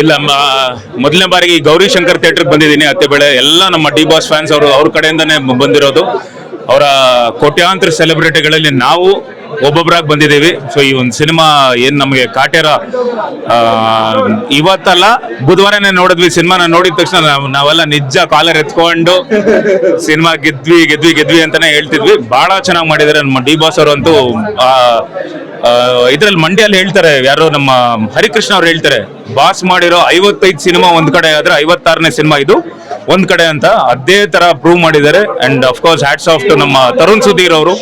ಇಲ್ಲ ಮೊದಲನೇ ಬಾರಿಗೆ ಗೌರಿ ಶಂಕರ್ ಥಿಯೇಟರ್ಗೆ ಬಂದಿದ್ದೀನಿ ಅತ್ತೆ ಬೆಳೆ. ಎಲ್ಲ ನಮ್ಮ ಡಿ ಬಾಸ್ ಫ್ಯಾನ್ಸ್ ಅವರು ಅವ್ರ ಕಡೆಯಿಂದನೇ ಬಂದಿರೋದು. ಅವರ ಕೋಟ್ಯಾಂತರ ಸೆಲೆಬ್ರಿಟಿಗಳಲ್ಲಿ ನಾವು ಒಬ್ಬೊಬ್ಬರಾಗಿ ಬಂದಿದ್ದೀವಿ. ಸೊ ಈ ಒಂದು ಸಿನಿಮಾ ಏನು ನಮಗೆ ಕಾಟೇರ ಆ, ಇವತ್ತಲ್ಲ ಬುಧವಾರನೇ ನೋಡಿದ್ವಿ ಸಿನಿಮಾನ ನೋಡಿದ ತಕ್ಷಣ ನಾವ್- ನಾವೆಲ್ಲ ನಿಜ ಕಾಲರ್ ಎತ್ಕೊಂಡು ಸಿನಿಮಾ ಗೆದ್ವಿ ಗೆದ್ವಿ ಗೆದ್ವಿ ಅಂತಾನೆ ಹೇಳ್ತಿದ್ವಿ. ಬಹಳ ಚೆನ್ನಾಗಿ ಮಾಡಿದ್ದಾರೆ ನಮ್ಮ ಡಿ ಬಾಸ್ ಅವರಂತೂ ಇದ್ರಲ್ಲಿ ಮಂಡ್ಯಲ್ಲಿ ಹೇಳ್ತಾರೆ, ಯಾರೋ ನಮ್ಮ ಹರಿಕೃಷ್ಣ ಅವ್ರು ಹೇಳ್ತಾರೆ, ಬಾಸ್ ಮಾಡಿರೋ ಐವತ್ತೈದು ಸಿನಿಮಾ ಒಂದ್ ಕಡೆ ಆದ್ರೆ ಐವತ್ತಾರನೇ ಸಿನಿಮಾ ಇದು, ಒಂದ್ ಕಡೆ ಅಂತ. ಅದೇ ತರ ಪ್ರೂವ್ ಮಾಡಿದ್ದಾರೆ and of course hats off to ನಮ್ಮ ತರುಣ್ ಸುಧೀರ್ ಅವರು.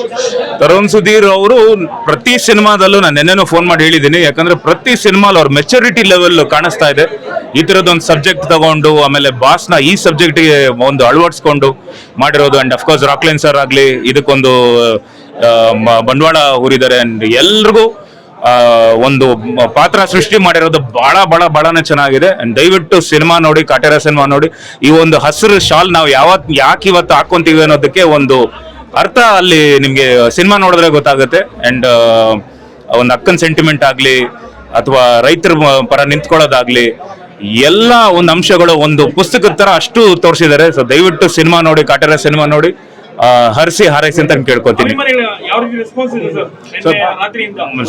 ತರುಣ್ ಸುಧೀರ್ ಅವರು ಪ್ರತಿ ಸಿನಿಮಾದಲ್ಲೂ ನಾನು ನೆನ್ನೆನೂ ಫೋನ್ ಮಾಡಿ ಹೇಳಿದ್ದೀನಿ, ಯಾಕಂದ್ರೆ ಪ್ರತಿ ಸಿನಿಮಾ ಅವ್ರ ಮೆಚುರಿಟಿ ಲೆವೆಲ್ ಕಾಣಿಸ್ತಾ ಇದೆ. ಈ ತರದೊಂದು ಸಬ್ಜೆಕ್ಟ್ ತಗೊಂಡು, ಆಮೇಲೆ ಬಾಸ್ನ ಈ ಸಬ್ಜೆಕ್ಟ್ಗೆ ಒಂದು ಅಳವಡಿಸ್ಕೊಂಡು ಮಾಡಿರೋದು ಅಂಡ್ ಅಫ್ಕೋರ್ಸ್ ರಾಕ್ಲೈನ್ ಸರ್ ಆಗ್ಲಿ, ಇದಕ್ಕೊಂದು ಬಂಡವಾಳ ಹೂರಿದ್ದಾರೆ ಅಂಡ್ ಎಲ್ರಿಗೂ ಒಂದು ಪಾತ್ರ ಸೃಷ್ಟಿ ಮಾಡಿರೋದು ಬಹಳ ಬಹಳ, ಬಹಳನೇ ಚೆನ್ನಾಗಿದೆ. ಅಂಡ್ ದಯವಿಟ್ಟು ಸಿನಿಮಾ ನೋಡಿ, ಕಾಟೇರ ಸಿನಿಮಾ ನೋಡಿ, ಈ ಒಂದು ಹಸಿರು ಶಾಲ್ ನಾವು ಯಾವತ್, ಯಾಕೆ ಇವತ್ತು ಹಾಕೊಂತೀವಿ ಅನ್ನೋದಕ್ಕೆ ಒಂದು ಅರ್ಥ ಅಲ್ಲಿ ನಿಮ್ಗೆ ಸಿನಿಮಾ ನೋಡಿದ್ರೆ ಗೊತ್ತಾಗುತ್ತೆ. ಅಂಡ್ ಒಂದು ಅಕ್ಕನ್ ಸೆಂಟಿಮೆಂಟ್ ಆಗ್ಲಿ, ಅಥವಾ ರೈತರ ಪರ ನಿಂತ್ಕೊಳ್ಳೋದಾಗ್ಲಿ, ಎಲ್ಲ ಒಂದು ಅಂಶಗಳು ಒಂದು ಪುಸ್ತಕದ ತರ ಅಷ್ಟು ತೋರಿಸಿದ್ದಾರೆ. ಸೊ ದಯವಿಟ್ಟು ಸಿನಿಮಾ ನೋಡಿ, ಕಾಟೇರ ಸಿನಿಮಾ ನೋಡಿ. ಹರಿಸಿ ಹಾರೈಸಿ ಅಂತ ಕೇಳ್ಕೊತೀನಿ.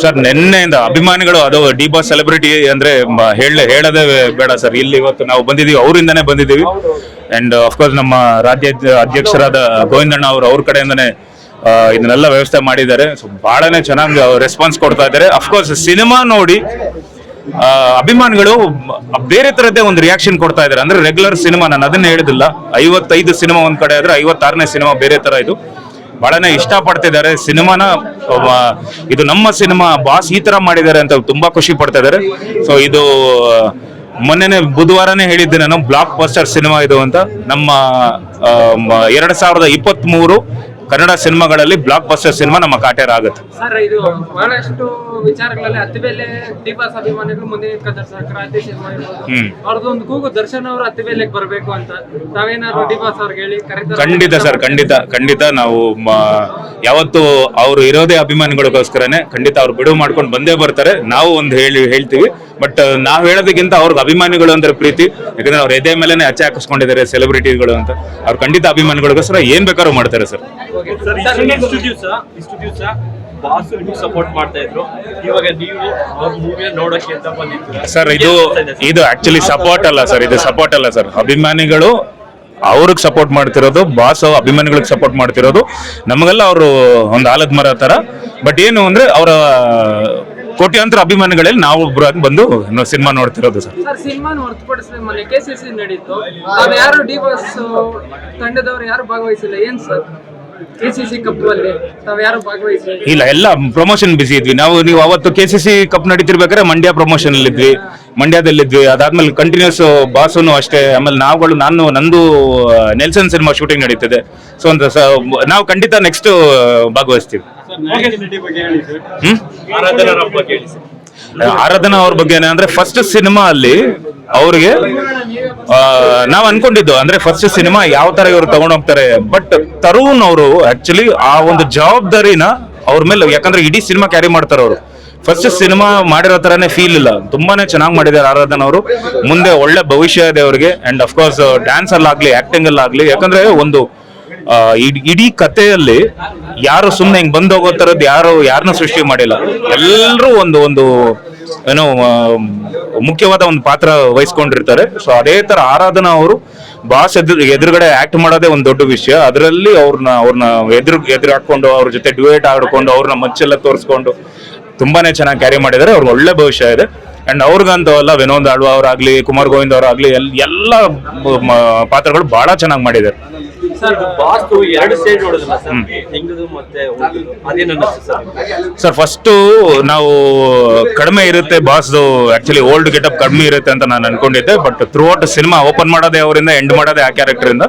ಸರ್? ನಿನ್ನೆಯಿಂದ ಅಭಿಮಾನಿಗಳು ಅದು ಡಿ ಬಾಸ್ ಸೆಲೆಬ್ರಿಟಿ ಅಂದ್ರೆ ಹೇಳ ಹೇಳೋದೇ ಬೇಡ ಸರ್. ಇಲ್ಲಿ ಇವತ್ತು ನಾವು ಬಂದಿದೀವಿ ಅವರಿಂದನೇ ಬಂದಿದ್ದೀವಿ. ಅಂಡ್ ಅಫ್ಕೋರ್ಸ್ ನಮ್ಮ ರಾಜ್ಯ ಅಧ್ಯಕ್ಷರಾದ ಗೋವಿಂದಣ್ಣ ಅವರು ಅವ್ರ ಕಡೆಯಿಂದನೇ ಇದನ್ನೆಲ್ಲ ವ್ಯವಸ್ಥೆ ಮಾಡಿದ್ದಾರೆ. ಸೊ ಬಹಳನೇ ಚೆನ್ನಾಗಿ ರೆಸ್ಪಾನ್ಸ್ ಕೊಡ್ತಾ ಇದ್ದಾರೆ. ಅಫ್ಕೋರ್ಸ್ ಸಿನಿಮಾ ನೋಡಿ ಅಭಿಮಾನಿಗಳು ಬೇರೆ ತರದ್ದೇ ಒಂದು ರಿಯಾಕ್ಷನ್ ಕೊಡ್ತಾ ಇದ್ದಾರೆ. ಅಂದ್ರೆ ರೆಗ್ಯುಲರ್ ಸಿನಿಮಾ ನಾನು ಅದನ್ನ ಹೇಳಿದಿಲ್ಲ ಐವತ್ತೈದು ಸಿನಿಮಾ ಒಂದ್ ಕಡೆ ಆದ್ರೆ ಐವತ್ತಾರನೇ ಸಿನಿಮಾ ಬೇರೆ ತರ ಇದು. ಬಹಳನೇ ಇಷ್ಟಪಡ್ತಿದ್ದಾರೆ. ಸಿನಿಮಾನ ಇದು ನಮ್ಮ ಸಿನಿಮಾ, ಬಾಸ್ ಈ ತರ ಮಾಡಿದ್ದಾರೆ ಅಂತ ತುಂಬಾ ಖುಷಿ ಪಡ್ತಾ ಇದ್ದಾರೆ. ಸೊ ಇದು ಮೊನ್ನೆನೆ ಬುಧವಾರನೇ ಹೇಳಿದ್ದೆ ನಾನು ಬ್ಲಾಕ್ ಬಸ್ಟರ್ ಸಿನಿಮಾ ಇದು ಅಂತ. ನಮ್ಮ ಎರಡ್ ಸಾವಿರದ ಇಪ್ಪತ್ತ್ ಮೂರು ಕನ್ನಡ ಸಿನಿಮಾಗಳಲ್ಲಿ ಬ್ಲಾಕ್ ಬಸ್ಟರ್ ಸಿನಿಮಾ ನಮ್ಮ ಕಾಟೇರ ಆಗುತ್ತೆ. ಸರ್ ಇದು ಬಹಳಷ್ಟು ವಿಚಾರಗಳಲ್ಲಿ ಅತಿಬೇಲೆ ದೀಪಾಸ್ ಅಭಿಮಾನಿಗಳು ಮುಂದೆ ನಿಂತ್ಕೊತಾರೆ ಸರ್ ಕ್ರಾಂತಿ ಸಿನಿಮಾ ಇರ್ಬೋದು. ಹ್ಮ್. ಅವ್ರದ್ದೊಂದು ಕೂಗು ದರ್ಶನ್ ಅವರು ಅತಿಬೇಲೆಗೆ ಬರಬೇಕು ಅಂತ. ತಾವೇನಾದ್ರು ದೀಪಾಸ್ ಅವ್ರಿಗೆ ಹೇಳಿ ಕರೀತಾರೆ? ಖಂಡಿತ ಸರ್ ಖಂಡಿತ ಖಂಡಿತ ನಾವು ಯಾವತ್ತು ಅವರು ಇರೋದೇ ಅಭಿಮಾನಿಗಳಿಗೋಸ್ಕರನೇ ಖಂಡಿತ ಅವ್ರು ಬಿಡುವು ಮಾಡ್ಕೊಂಡು ಬಂದೇ ಬರ್ತಾರೆ. ನಾವು ಒಂದು ಹೇಳಿ ಹೇಳ್ತೀವಿ. ಬಟ್ ನಾವು ಹೇಳೋದಕ್ಕಿಂತ ಅವ್ರಿಗೆ ಅಭಿಮಾನಿಗಳು ಅಂದ್ರೆ ಪ್ರೀತಿ. ಯಾಕಂದ್ರೆ ಅವ್ರ ಎದೆ ಮೇಲೆನೆ ಅಚ್ಚೆ ಹಾಕಿಸ್ಕೊಂಡಿದ್ದಾರೆ ಸೆಲೆಬ್ರಿಟಿಗಳು ಅಂತ. ಅವ್ರು ಖಂಡಿತ ಅಭಿಮಾನಿಗಳಿಗೋಸ್ಕರ ಏನ್ ಬೇಕಾದ್ರೂ ಮಾಡ್ತಾರೆ ಸರ್. ಸರ್ ಇಷ್ಟು ದಿವಸ ಇಷ್ಟು ದಿವಸ ಬಾಸ್ ನೀವು ಸಪೋರ್ಟ್ ಮಾಡ್ತಾ ಇದ್ರು. ಇವಾಗ ನೀವು ಅವ್ರ ಮೂವಿ ನೋಡಕ್ಕೆ ಅಂತ ಬಂದಿದ್ದೀರಾ? ಸರ್ ಇದು ಇದು ಆಕ್ಚುಲಿ ಸಪೋರ್ಟ್ ಅಲ್ಲ ಸರ್ ಇದು ಸಪೋರ್ಟ್ ಅಲ್ಲ ಸರ್ ಅಭಿಮಾನಿಗಳು ಅವ್ರಿಗೆ ಸಪೋರ್ಟ್ ಮಾಡ್ತಿರೋದು ಬಾಸ್ ಅಭಿಮಾನಿಗಳಿಗೆ ಸಪೋರ್ಟ್ ಮಾಡ್ತಿರೋದು. ನಮಗೆಲ್ಲ ಅವರು ಒಂದು ಆಲದ ಮರ ತರ. ಬಟ್ ಏನು ಅಂದ್ರೆ ಅವರ ಕೋಟ್ಯಾಂತರ ಅಭಿಮಾನಿಗಳಲ್ಲಿ ನಾವು ಒಬ್ಬರಾಗಿ ಬಂದು ಸಿನಿಮಾ ನೋಡ್ತಿರೋದು ಸರ್ ಸರ್ ಸಿನಿಮಾನ ಹೊರತುಪಡಿಸಿದ್ರೆ ಮೊನ್ನೆ ಕೆ ಸಿ ಸಿ ನಡೀತು. ತಾವ್ ಯಾರು ಡಿ ಬಾಸ್ ತಂಡದವರು ಯಾರು ಭಾಗವಹಿಸಿಲ್ಲ. ಏನ್ sir K C C cup ಅಲ್ಲಿ ತಾವ್ ಯಾರು ಭಾಗವಹಿಸಿಲ್ಲ ಇಲ್ಲ ಎಲ್ಲ ಪ್ರಮೋಷನ್ ಬಿಸಿ ಇದ್ವಿ. ನಾವು ನೀವು ಅವತ್ತು ಕೆ ಸಿ ಸಿ ಕಪ್ ನಡೀತಿರ್ಬೇಕಾದ್ರೆ ಮಂಡ್ಯ ಪ್ರಮೋಷನ್ ಅಲ್ಲಿ ಇದ್ವಿ. ಮಂಡ್ಯದಲ್ಲಿದ್ವಿ ಅದಾದ್ಮೇಲೆ ಕಂಟಿನ್ಯೂಸ್ ಬಾಸುನು ಅಷ್ಟೇ. ಆಮೇಲೆ ನಾವುಗಳು ನಾನು ನಂದು ನೆಲ್ಸನ್ ಸಿನಿಮಾ ಶೂಟಿಂಗ್ ನಡೀತಿದೆ. ಸೊ ಒಂದು ನಾವು ಖಂಡಿತ ನೆಕ್ಸ್ಟ್ ಭಾಗವಹಿಸ್ತೀವಿ. ಬಗ್ಗೆ ಹೇಳಿ ಸರ್ ಹ್ಮ್? ಬಗ್ಗೆ ಹೇಳಿ ಸರ್ ಆರಾಧನಾ ಅವ್ರ ಬಗ್ಗೆ ಏನಂದ್ರೆ ಫಸ್ಟ್ ಸಿನಿಮಾ ಅಲ್ಲಿ ಅವ್ರಿಗೆ ನಾವು ಅನ್ಕೊಂಡಿದ್ದು, ಅಂದ್ರೆ ಫಸ್ಟ್ ಸಿನಿಮಾ ಯಾವ ತರ ಇವ್ರು ತಗೊಂಡೋಗ್ತಾರೆ ಬಟ್ ತರುಣ್ ಅವರು ಆಕ್ಚುಲಿ ಆ ಒಂದು ಜವಾಬ್ದಾರಿನ ಅವ್ರ ಮೇಲೆ, ಯಾಕಂದ್ರೆ ಇಡೀ ಸಿನಿಮಾ ಕ್ಯಾರಿ ಮಾಡ್ತಾರೆ ಅವರು. ಫಸ್ಟ್ ಸಿನಿಮಾ ಮಾಡಿರೋ ತರನೇ ಫೀಲ್ ಇಲ್ಲ. ತುಂಬಾನೇ ಚೆನ್ನಾಗಿ ಮಾಡಿದ್ದಾರೆ ಆರಾಧನ ಅವರು. ಮುಂದೆ ಒಳ್ಳೆ ಭವಿಷ್ಯ ಇದೆ ಅವ್ರಿಗೆ. ಅಂಡ್ ಅಫ್ಕೋರ್ಸ್ ಡ್ಯಾನ್ಸ್ ಅಲ್ಲಾಗ್ಲಿ ಆಕ್ಟಿಂಗ್ ಅಲ್ಲಾಗ್ಲಿ ಯಾಕಂದ್ರೆ ಒಂದು ಇಡೀ ಕಥೆಯಲ್ಲಿ ಯಾರು ಸುಮ್ಮನೆ ಹಿಂಗ್ ಬಂದ್ ಹೋಗೋ ತರದ್ ಯಾರು ಯಾರನ್ನ ಸೃಷ್ಟಿ ಮಾಡಿಲ್ಲ. ಎಲ್ಲರೂ ಒಂದು ಒಂದು ಏನೋ ಮುಖ್ಯವಾದ ಒಂದು ಪಾತ್ರ ವಹಿಸ್ಕೊಂಡಿರ್ತಾರೆ. ಸೊ ಅದೇ ತರ ಆರಾಧನಾ ಅವರು ಬಾಸ್ ಎದುರು, ಎದುರುಗಡೆ ಆಕ್ಟ್ ಮಾಡೋದೇ ಒಂದು ದೊಡ್ಡ ವಿಷಯ. ಅದರಲ್ಲಿ ಅವ್ರನ್ನ ಅವ್ರನ್ನ ಎದುರು ಎದುರು ಹಾಕೊಂಡು ಅವ್ರ ಜೊತೆ ಡ್ಯೂಯೇಟ್ ಆಡ್ಕೊಂಡು ಅವ್ರನ್ನ ಮಚ್ಚೆಲ್ಲ ತೋರಿಸ್ಕೊಂಡು ತುಂಬಾನೇ ಚೆನ್ನಾಗಿ ಕ್ಯಾರಿ ಮಾಡಿದ್ದಾರೆ. ಅವ್ರಿಗೆ ಒಳ್ಳೆ ಭವಿಷ್ಯ ಇದೆ. ಅಂಡ್ ಅವ್ರಿಗಂತವಲ್ಲ ವಿನೋದ್ ಆಳ್ವ ಅವರಾಗ್ಲಿ, ಕುಮಾರ್ ಗೋವಿಂದ್ ಅವರಾಗ್ಲಿ, ಎಲ್- ಎಲ್ಲ ಪಾತ್ರಗಳು ಬಹಳ ಚೆನ್ನಾಗಿ ಮಾಡಿದ್ದಾರೆ. ಸರ್ ಫಸ್ಟು ಎರಡು ಸ್ಟೇಜ್ ನೋಡಿದ್ರಲ್ಲ ಸರ್. ಹೆಂಗದು ಮತ್ತೆ ಉಳ್ದಿದ್ದು? ಅದೇನ್ ಅನ್ನಿಸ್ತು ಸರ್ ಸರ್ ಫಸ್ಟ್ ನಾವು ಕಡಿಮೆ ಇರುತ್ತೆ ಬಾಸ್ದು ಆಕ್ಚುಲಿ ಓಲ್ಡ್ ಗೆಟಪ್ ಕಡಿಮೆ ಇರುತ್ತೆ ಅಂತ ನಾನು ಅನ್ಕೊಂಡಿದ್ದೆ but throughout cinema open ಮಾಡೋದೇ ಅವರಿಂದ ಎಂಡ್ ಮಾಡೋದೇ ಆ ಕ್ಯಾರೆಕ್ಟರ್ ಇಂದ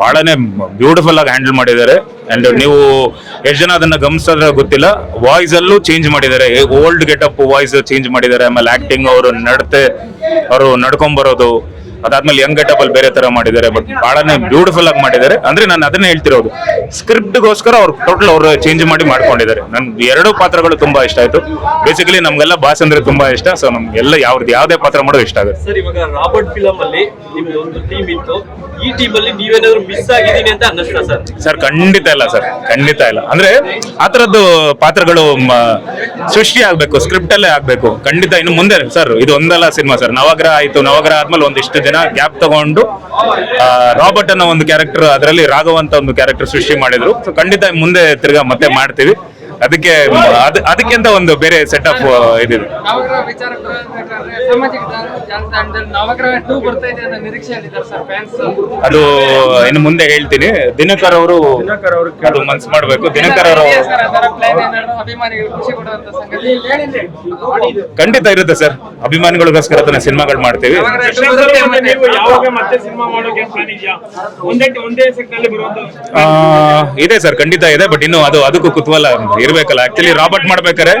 ಬಹಳನೇ ಬ್ಯೂಟಿಫುಲ್ ಆಗಿ ಹ್ಯಾಂಡಲ್ ಮಾಡಿದ್ದಾರೆ. ಅಂಡ್ ನೀವು ಎಷ್ಟು ಜನ ಅದನ್ನ ಗಮನಿಸಿದ್ರೆ ಗೊತ್ತಿಲ್ಲ ವಾಯ್ಸ್ ಅಲ್ಲೂ ಚೇಂಜ್ ಮಾಡಿದ್ದಾರೆ. ಓಲ್ಡ್ ಗೆಟಪ್ ವಾಯ್ಸ್ ಚೇಂಜ್ ಮಾಡಿದ್ದಾರೆ. ಆಮೇಲೆ ಆಕ್ಟಿಂಗ್ ಅವರು ನಡತೆ ಅವರು ನಡ್ಕೊಂಡ್ ಬರೋದು. ಅದಾದ್ಮೇಲೆ ಯಂಗ್ ಗೆಟಬಲ್ ಬೇರೆ ತರ ಮಾಡಿದ್ದಾರೆ ಬಟ್ ಬಹಳನೇ ಬ್ಯೂಟಿಫುಲ್ ಆಗಿ ಮಾಡಿದ್ದಾರೆ. ಅಂದ್ರೆ ನಾನು ಅದನ್ನೇ ಹೇಳ್ತಿರೋದು. ಸ್ಕ್ರಿಪ್ಟ್ಗೋಸ್ಕರ ಅವ್ರು ಟೋಟಲ್ ಅವರು ಚೇಂಜ್ ಮಾಡಿ ಮಾಡ್ಕೊಂಡಿದ್ದಾರೆ. ನನ್ ಎರಡು ಪಾತ್ರಗಳು ತುಂಬಾ ಇಷ್ಟ ಆಯ್ತು. ಬೇಸಿಕಲಿ ನಮ್ಗೆಲ್ಲ ಬಾಸ್ ಅಂದ್ರೆ ತುಂಬಾ ಇಷ್ಟ ಸೊ ನಮ್ಗೆಲ್ಲ ಯಾವ್ದು, ಯಾವ್ದೇ ಪಾತ್ರ ಮಾಡೋದು ಇಷ್ಟ ಆಗುತ್ತೆ ಸರ್, ಇವಾಗ ರಾಬರ್ಟ್ ಫಿಲಮ್ ಅಲ್ಲಿ ಒಂದು ಟೀಮ್ ಇತ್ತು. ಈ ಟೀಮ್ ಅಲ್ಲಿ ನೀವೇನಾದ್ರು ಮಿಸ್ ಆಗಿದ್ದೀನಿ ಅಂತ ಅನ್ನಿಸ್ತಾ ಸರ್? ಸರ್, ಖಂಡಿತ ಇಲ್ಲ ಸರ್, ಖಂಡಿತ ಇಲ್ಲ. ಅಂದ್ರೆ ಆ ತರದ್ದು ಪಾತ್ರಗಳು ಸೃಷ್ಟಿ ಆಗ್ಬೇಕು ಸ್ಕ್ರಿಪ್ಟ್ ಅಲ್ಲೇ ಆಗ್ಬೇಕು. ಖಂಡಿತ ಇನ್ನು ಮುಂದೆ ಸರ್, ಇದು ಒಂದಲ್ಲ ಸಿನಿಮಾ ಸರ್. ನವಗ್ರಹ ಆಯ್ತು, ನವಗ್ರಹ ಆದ್ಮೇಲೆ ಒಂದಿಷ್ಟು ಜನ ಗ್ಯಾಪ್ ತಗೊಂಡು ರಾಬರ್ಟ್ ಅನ್ನೋ ಒಂದು ಕ್ಯಾರೆಕ್ಟರ್ ಅದರಲ್ಲಿ ರಾಘವ್ ಒಂದು ಕ್ಯಾರೆಕ್ಟರ್ ಸೃಷ್ಟಿ ಮಾಡಿದ್ರು. ಖಂಡಿತ ಮುಂದೆ ತಿರ್ಗಾ ಮತ್ತೆ ಮಾಡ್ತೀವಿ. ಅದಕ್ಕೆ ಅದಕ್ಕಿಂತ ಒಂದು ಬೇರೆ ಸೆಟಪ್ ಇದಿದೆ. ನವಗ್ರಹ ವಿಚಾರ ಬರಬೇಕಾದ್ರೆ ಸಾಮಾಜಿಕ ಜಾಲ- ಜಾಲತಾಣದಲ್ಲಿ ನವಗ್ರಹ ಟೂ ಬರ್ತಾ ಇದೆ ಅನ್ನೋ ನಿರೀಕ್ಷೆಯಲ್ಲಿದ್ದಾರೆ ಸರ್ ಫ್ಯಾನ್ಸ್ ಅದು ಇನ್ನು ಮುಂದೆ ಹೇಳ್ತೀನಿ. ದಿನಕರ್ ಅವರು ಅದು ಮನ್ಸು ಮಾಡ್ಬೇಕು. ದಿನಕರ್ ಅವರು ಸರ್ ಅದರ ಪ್ಲಾನ್ ಏನಾದ್ರು ಅಭಿಮಾನಿಗಳು ಖುಷಿ ಕೊಡುವಂತ ಸಂಗತಿ. ಖಂಡಿತ ಇರುತ್ತೆ ಸರ್. ಅಭಿಮಾನಿಗಳಿಗೋಸ್ಕರ ಅದನ್ನ ಸಿನಿಮಾಗಳು ಮಾಡ್ತೀವಿ. ಇದೆ ಸರ್ ಖಂಡಿತ ಇದೆ ಬಟ್ ಇನ್ನು ಅದು ಅದಕ್ಕೂ ಕುತೂಹಲ ಇರ್ಬೇಕಲ್ಲ. ಆಕ್ಚುಲಿ ರಾಬರ್ಟ್ ಮಾಡ್ಬೇಕಾರೆ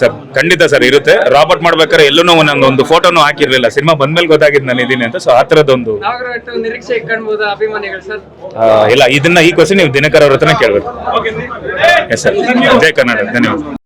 ಸರ್ ಖಂಡಿತ ಸರ್ ಇರುತ್ತೆ. ರಾಬರ್ಟ್ ಮಾಡ್ಬೇಕಾರೆ ಎಲ್ಲೂ ಒಂದೊಂದು ಒಂದು ಫೋಟೋನು ಹಾಕಿರ್ಲಿಲ್ಲ. ಸಿನಿಮಾ ಬಂದ್ಮೇಲೆ ಗೊತ್ತಾಗಿದ್ದು ನಾನು ಇದೀನಿ ಅಂತ. ಸೊ ಆ ಸರ್. ಇಲ್ಲ ಇದನ್ನ ಈ ಕ್ವಶನ್ ನೀವು ದಿನಕರ್ ಅವ್ರ ಹತ್ರ ಕೇಳ್ಬೇಕು. ಎಸ್ ಸರ್ ಜೈ ಕರ್ನಾಟಕ. ಧನ್ಯವಾದ.